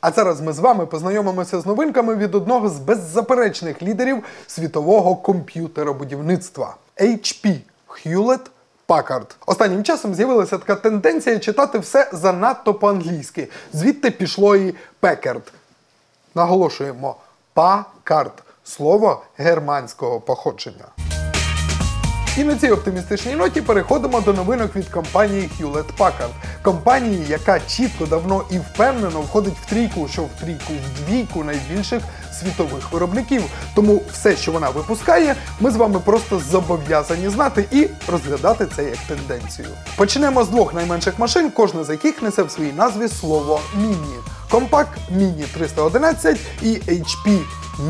А зараз ми з вами познайомимося з новинками від одного з беззаперечних лідерів світового комп'ютеробудівництва HP Hewlett Packard. Останнім часом з'явилася така тенденція читати все занадто по-англійськи. Звідти пішло і Packard. Наголошуємо Packard – слово германського походження. І на цій оптимістичній ноті переходимо до новинок від компанії Hewlett Packard. Компанії, яка чітко, давно і впевнено входить в трійку, що в трійку в двійку найбільших світових виробників. Тому все, що вона випускає, ми з вами просто зобов'язані знати і розглядати це як тенденцію. Почнемо з двох найменших машин, кожна з яких несе в своїй назві слово міні. Компакт Міні 311 і HP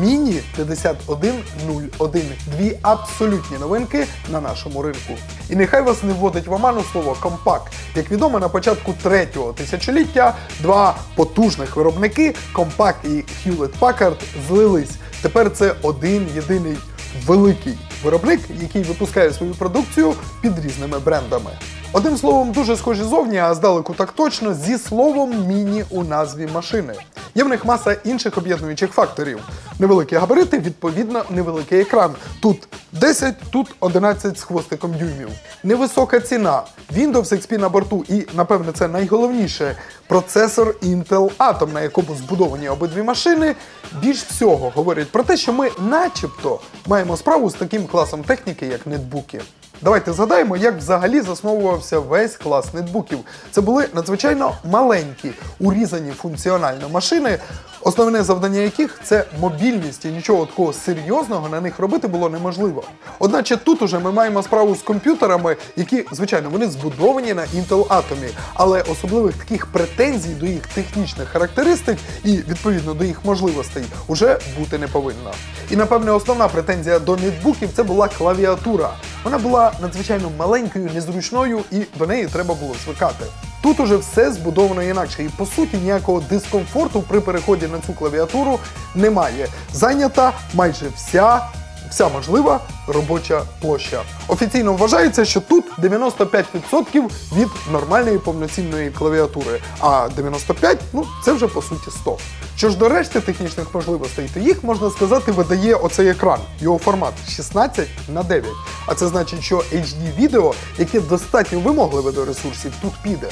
Міні 5101. Дві абсолютні новинки на нашому ринку. І нехай вас не вводить в оману слово компакт. Як відомо, на початку третього тисячоліття два потужних виробники Компакт і Hewlett Packard злились. Тепер це один єдиний великий виробник, який випускає свою продукцію під різними брендами. Одним словом, дуже схожі зовні, а здалеку так точно, зі словом міні у назві машини. Є в них маса інших об'єднуючих факторів. Невеликі габарити, відповідно, невеликий екран. Тут 10, тут 11 з хвостиком дюймів. Невисока ціна. Windows XP на борту і, напевне, це найголовніше. Процесор Intel Atom, на якому збудовані обидві машини, більш всього говорять про те, що ми, начебто, маємо справу з таким класом техніки, як нетбуки. Давайте згадаємо, як взагалі засновувався весь клас нетбуків. Це були надзвичайно маленькі, урізані функціонально машини, основне завдання яких це мобільність, і нічого такого серйозного на них робити було неможливо. Одначе тут уже ми маємо справу з комп'ютерами, які, звичайно, вони збудовані на Intel Atom, але особливих таких претензій до їх технічних характеристик і відповідно до їх можливостей уже бути не повинно. І напевне основна претензія до нетбуків це була клавіатура. Вона була надзвичайно маленькою, незручною, і до неї треба було звикати. Тут уже все збудовано інакше, і по суті ніякого дискомфорту при переході на цю клавіатуру немає. Зайнята майже вся. Вся можлива робоча площа. Офіційно вважається, що тут 95% від нормальної повноцінної клавіатури, а 95% ну це вже по суті 100. Що ж до решти технічних можливостей, то їх можна сказати видає оцей екран. Його формат 16 на 9. А це значить, що HD відео, яке достатньо вимогливе до ресурсів, тут піде.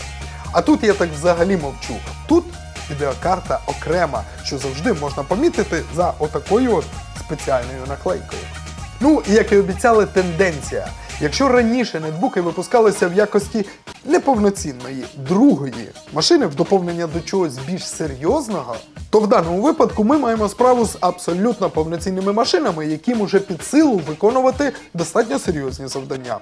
А тут я так взагалі мовчу. Тут відеокарта окрема, що завжди можна помітити за отакою от спеціальною наклейкою. Ну і як і обіцяли, тенденція. Якщо раніше нетбуки випускалися в якості неповноцінної другої машини в доповнення до чогось більш серйозного, то в даному випадку ми маємо справу з абсолютно повноцінними машинами, яким уже під силу виконувати достатньо серйозні завдання.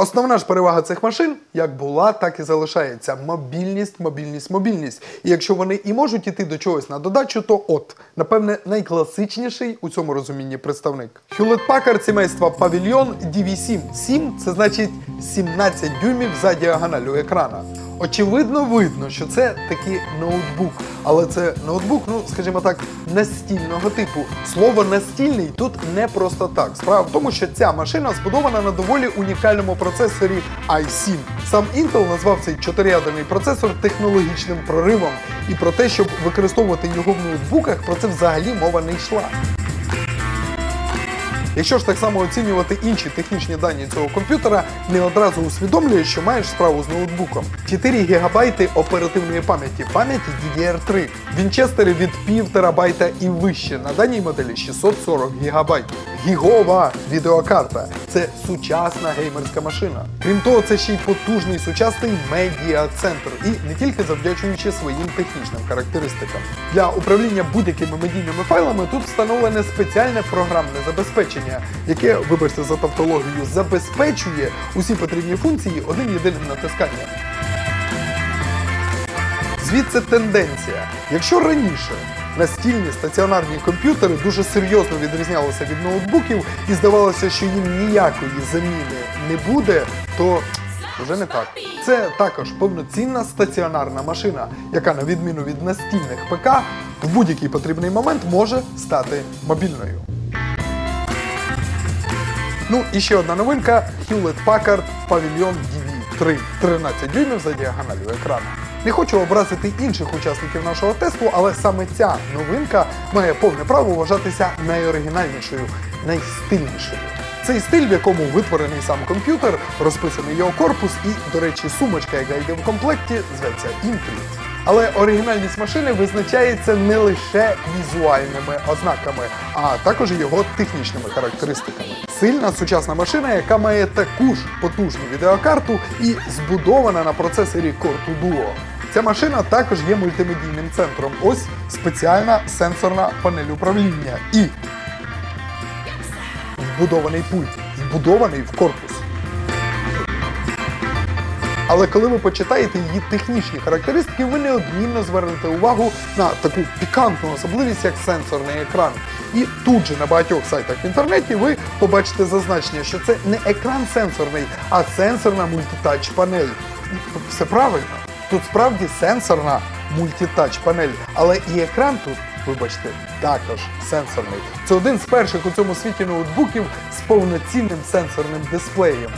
Основна ж перевага цих машин як була, так і залишається. Мобільність, мобільність, мобільність. І якщо вони і можуть іти до чогось на додачу, то от, напевне, найкласичніший у цьому розумінні представник. Hewlett Packard сімейства Pavilion DV7. 7 це значить 17 дюймів за діагоналю екрана. Очевидно, видно, що це такий ноутбук, але це ноутбук, ну скажімо так, настільного типу. Слово настільний тут не просто так. Справа в тому, що ця машина збудована на доволі унікальному процесорі i7. Сам Intel назвав цей чотириядерний процесор технологічним проривом, і про те, щоб використовувати його в ноутбуках, про це взагалі мова не йшла. Якщо ж так само оцінювати інші технічні дані цього комп'ютера, не одразу усвідомлюєш, що маєш справу з ноутбуком. 4 ГБ оперативної пам'яті, пам'яті DDR3, Вінчестери від пів терабайта і вище. На даній моделі 640 ГБ. Гігова відеокарта. Це сучасна геймерська машина. Крім того, це ще й потужний сучасний медіа-центр, і не тільки завдячуючи своїм технічним характеристикам. Для управління будь-якими медійними файлами тут встановлене спеціальне програмне забезпечення, яке, вибачте за тавтологію, забезпечує усі потрібні функції одним єдиним натисканням. Звідси тенденція. Якщо раніше настільні стаціонарні комп'ютери дуже серйозно відрізнялися від ноутбуків і здавалося, що їм ніякої заміни не буде, то вже не так. Це також повноцінна стаціонарна машина, яка, на відміну від настільних ПК, в будь-який потрібний момент може стати мобільною. Ну і ще одна новинка Hewlett Packard Pavilion DV3 13 дюймів за діагоналю екрану. Не хочу образити інших учасників нашого тесту, але саме ця новинка має повне право вважатися найоригінальнішою, найстильнішою. Цей стиль, в якому витворений сам комп'ютер, розписаний його корпус і, до речі, сумочка, яка йде в комплекті, зветься Infinite. Але оригінальність машини визначається не лише візуальними ознаками, а також його технічними характеристиками. Сильна сучасна машина, яка має таку ж потужну відеокарту і збудована на процесорі Core 2 Duo. Ця машина також є мультимедійним центром. Ось спеціальна сенсорна панель управління і вбудований пульт, вбудований в корпус. Але коли ви почитаєте її технічні характеристики, ви неодмінно звернете увагу на таку пікантну особливість, як сенсорний екран. І тут же на багатьох сайтах в інтернеті ви побачите зазначення, що це не екран сенсорний, а сенсорна мультитач панель. Все правильно. Тут справді сенсорна мультитач панель, але і екран тут, вибачте, також сенсорний. Це один з перших у цьому світі ноутбуків з повноцінним сенсорним дисплеєм.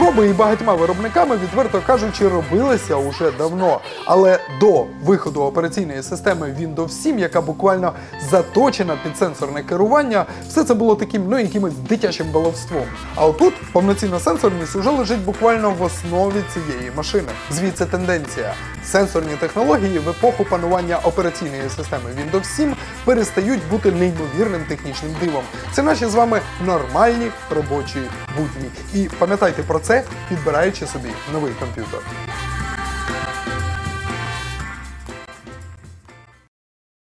Спроби і багатьма виробниками, відверто кажучи, робилися уже давно. Але до виходу операційної системи Windows 7, яка буквально заточена під сенсорне керування, все це було таким ну якимось дитячим баловством. А отут повноцінна сенсорність уже лежить буквально в основі цієї машини. Звідси тенденція. Сенсорні технології в епоху панування операційної системи Windows 7 перестають бути неймовірним технічним дивом. Це наші з вами нормальні робочі будні. І пам'ятайте про це, підбираючи собі новий комп'ютер.